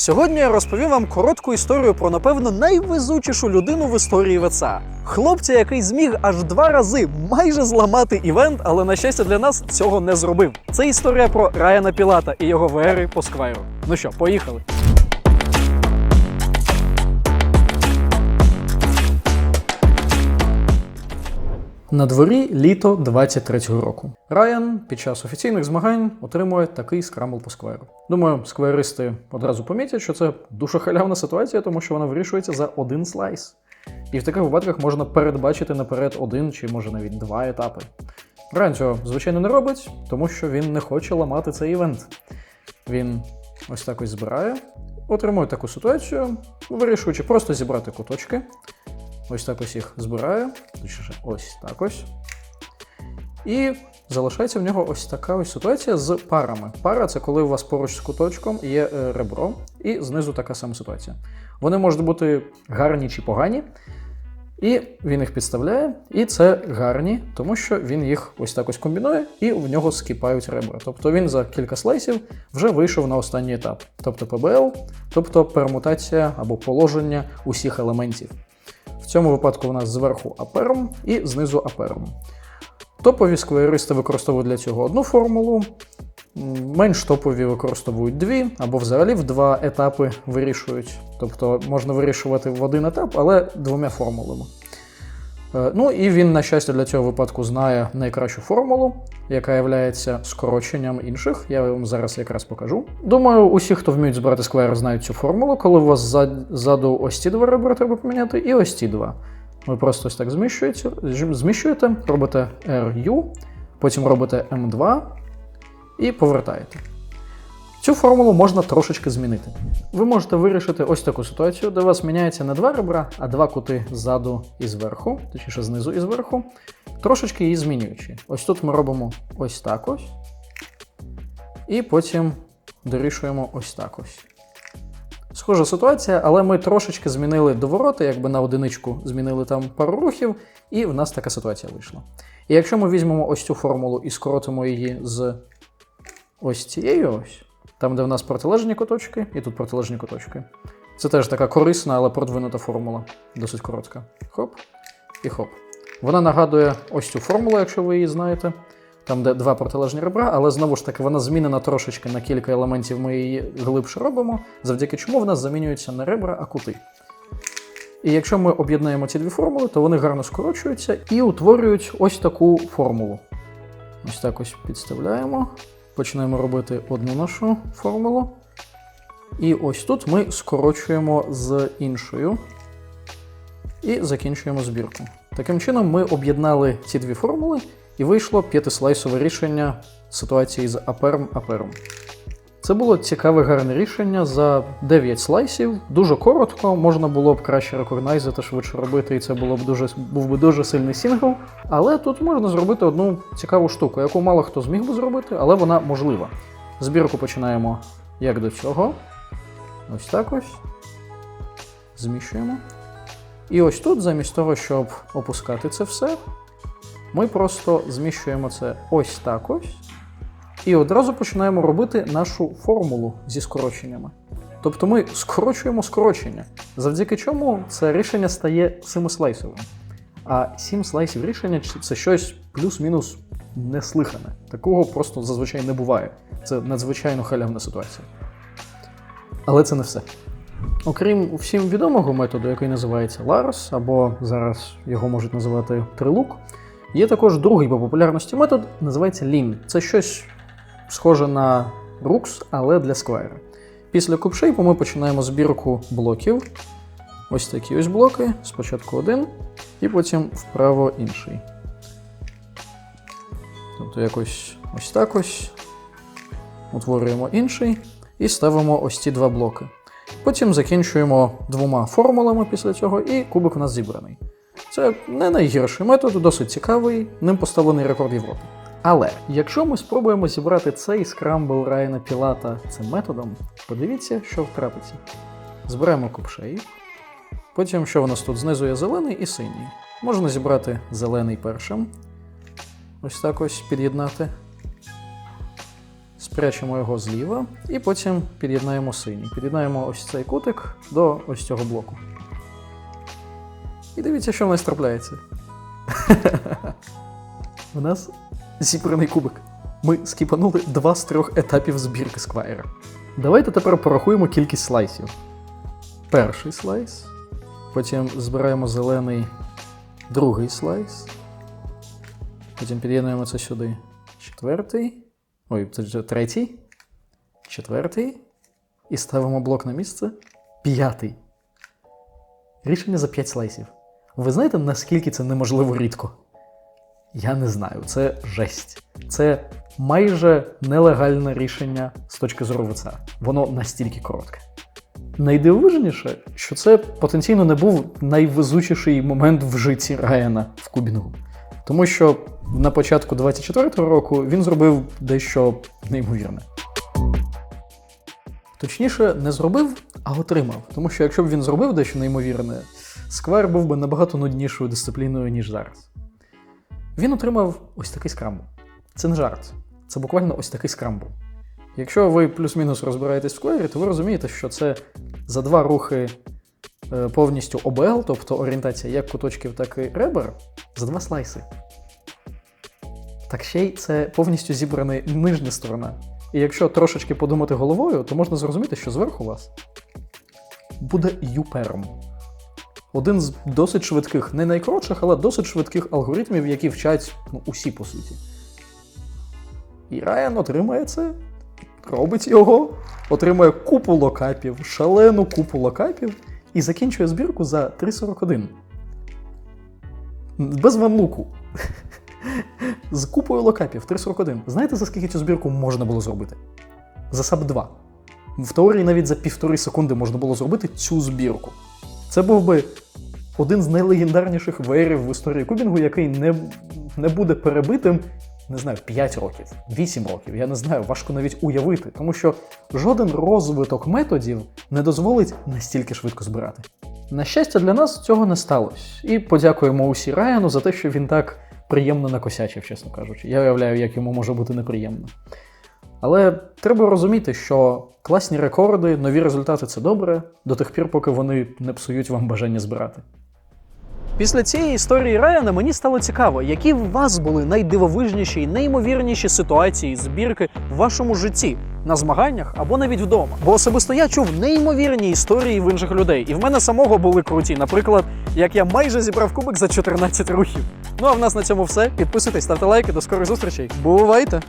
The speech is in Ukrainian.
Сьогодні я розповім вам коротку історію про, напевно, найвезучішу людину в історії ВЦА. Хлопця, який зміг аж два рази майже зламати івент, але на щастя для нас цього не зробив. Це історія про Райана Пілата і його вери по сквайру. Ну що, поїхали. На дворі літо 23-го року. Райан під час офіційних змагань отримує такий скрамбл по скверу. Думаю, скверисти одразу помітять, що це дуже халявна ситуація, тому що вона вирішується за один слайс. І в таких випадках можна передбачити наперед один чи може навіть два етапи. Райан цього, звичайно, не робить, тому що він не хоче ламати цей івент. Він ось так ось збирає, отримує таку ситуацію, вирішуючи просто зібрати куточки. Ось так ось їх збирає, точніше, ось так ось. І залишається в нього ось така ось ситуація з парами. Пара це коли у вас поруч з куточком є е, ребро, і знизу така сама ситуація. Вони можуть бути гарні чи погані, і він їх підставляє, і це гарні, тому що він їх ось так ось комбінує, і в нього скіпають ребра. Тобто він за кілька слайсів вже вийшов на останній етап, тобто ПБЛ, тобто пермутація або положення усіх елементів. Цьому випадку у нас зверху апером і знизу апером. Топові скверисти використовують для цього одну формулу, менш топові використовують дві, або взагалі в два етапи вирішують. Тобто можна вирішувати в один етап, але двома формулами. Е, Ну і він, на щастя, для цього випадку знає найкращу формулу, яка є скороченням інших. Я вам зараз якраз покажу. Думаю, усі, хто вміють збирати сквер, знають цю формулу, коли у вас ззаду ось ці два ребра треба поміняти, і ось ці два. Ви просто ось так зміщуєте, зміщуєте, робите RU, потім робите M2 і повертаєте. Цю формулу можна трошечки змінити. Ви можете вирішити ось таку ситуацію, де у вас міняється не два ребра, а два кути ззаду і зверху, точніше знизу і зверху, трошечки її змінюючи. Ось тут ми робимо ось так ось. І потім дорішуємо ось так ось. Схожа ситуація, але ми трошечки змінили довороти, якби на одиничку змінили там пару рухів, і в нас така ситуація вийшла. І якщо ми візьмемо ось цю формулу і скоротимо її з ось цією ось, там, де в нас протилежні куточки, і тут протилежні куточки. Це теж така корисна, але продвинута формула, досить коротка. Хоп і хоп. Вона нагадує ось цю формулу, якщо ви її знаєте. Там, де два протилежні ребра, але знову ж таки вона змінена трошечки на кілька елементів, ми її глибше робимо, завдяки чому в нас замінюються не ребра, а кути. І якщо ми об'єднаємо ці дві формули, то вони гарно скорочуються і утворюють ось таку формулу. Ось так ось підставляємо. Починаємо робити одну нашу формулу. І ось тут ми скорочуємо з іншою і закінчуємо збірку. Таким чином, ми об'єднали ці дві формули, і вийшло п'ятислайсове рішення ситуації з апером-апером. Це було цікаве гарне рішення за 9 слайсів. Дуже коротко, можна було б краще рекорнайзити, швидше робити, і це було б дуже, був би дуже сильний сингл. Але тут можна зробити одну цікаву штуку, яку мало хто зміг би зробити, але вона можлива. Збірку починаємо як до цього. Ось так ось. Зміщуємо. І ось тут, замість того, щоб опускати це все, ми просто зміщуємо це ось так ось. І одразу починаємо робити нашу формулу зі скороченнями. Тобто ми скорочуємо скорочення, завдяки чому це рішення стає семислайсовим. А сім слайсів рішення це щось плюс-мінус неслихане. Такого просто зазвичай не буває. Це надзвичайно халявна ситуація. Але це не все. Окрім всім відомого методу, який називається Lars, або зараз його можуть називати Трилук, є також другий по популярності метод, називається Lean. Це щось схоже на Rux, але для Squire. Після кубшейпу ми починаємо збірку блоків. Ось такі ось блоки. Спочатку один, і потім вправо інший. Тобто якось ось так ось. Утворюємо інший і ставимо ось ці два блоки. Потім закінчуємо двома формулами після цього, і кубик у нас зібраний. Це не найгірший метод, досить цікавий, ним поставлений рекорд Європи. Але якщо ми спробуємо зібрати цей скрамбл Райана Пілата цим методом, подивіться, що втрапиться. Зберемо кубшейп. Потім, що у нас тут знизу є зелений і синій. Можна зібрати зелений першим. Ось так ось під'єднати. спрячемо його зліва і потім під'єднаємо синій. Під'єднаємо ось цей кутик до ось цього блоку. І дивіться, що в нас трапляється. У нас зібраний кубик. Ми скіпанули два з трьох етапів збірки сквайра. Давайте тепер порахуємо кількість слайсів. Перший слайс. Потім збираємо зелений другий слайс. Потім під'єднуємо це сюди. Четвертий. Ой, це вже третій. Четвертий. І ставимо блок на місце. П'ятий. Рішення за 5 слайсів. Ви знаєте, наскільки це неможливо рідко? Я не знаю, це жесть. Це майже нелегальне рішення з точки зору ВЦА. Воно настільки коротке. Найдивовижніше, що це потенційно не був найвезучіший момент в житті Райана в Кубінгу. Тому що на початку 24-го року він зробив дещо неймовірне. Точніше, не зробив, а отримав. Тому що якщо б він зробив дещо неймовірне, сквер був би набагато нуднішою дисципліною, ніж зараз. Він отримав ось такий скрамбл. Це не жарт. Це буквально ось такий скрамбл. Якщо ви плюс-мінус розбираєтесь в сквері, то ви розумієте, що це за два рухи е, повністю ОБЛ, тобто орієнтація як куточків, так і ребер, за два слайси. Так ще й це повністю зібрана нижня сторона. І якщо трошечки подумати головою, то можна зрозуміти, що зверху вас буде юпером. Один з досить швидких, не найкоротших, але досить швидких алгоритмів, які вчать ну, усі по суті. І Райан отримає це, робить його, отримує купу локапів, шалену купу локапів і закінчує збірку за 3.41. Без ванлуку. З купою локапів 3.41. Знаєте, за скільки цю збірку можна було зробити? За саб 2. В теорії навіть за півтори секунди можна було зробити цю збірку. Це був би один з найлегендарніших веєрів в історії кубінгу, який не, не буде перебитим, не знаю, 5 років, 8 років. Я не знаю, важко навіть уявити, тому що жоден розвиток методів не дозволить настільки швидко збирати. На щастя, для нас цього не сталося. І подякуємо усі Райану за те, що він так приємно накосячив, чесно кажучи. Я уявляю, як йому може бути неприємно. Але треба розуміти, що класні рекорди, нові результати це добре, до тих пір, поки вони не псують вам бажання збирати. Після цієї історії Райана мені стало цікаво, які в вас були найдивовижніші і неймовірніші ситуації збірки в вашому житті на змаганнях або навіть вдома. Бо особисто я чув неймовірні історії в інших людей, і в мене самого були круті. Наприклад, як я майже зібрав кубик за 14 рухів. Ну а в нас на цьому все. Підписуйтесь, ставте лайки. До скорих зустрічей. Бувайте!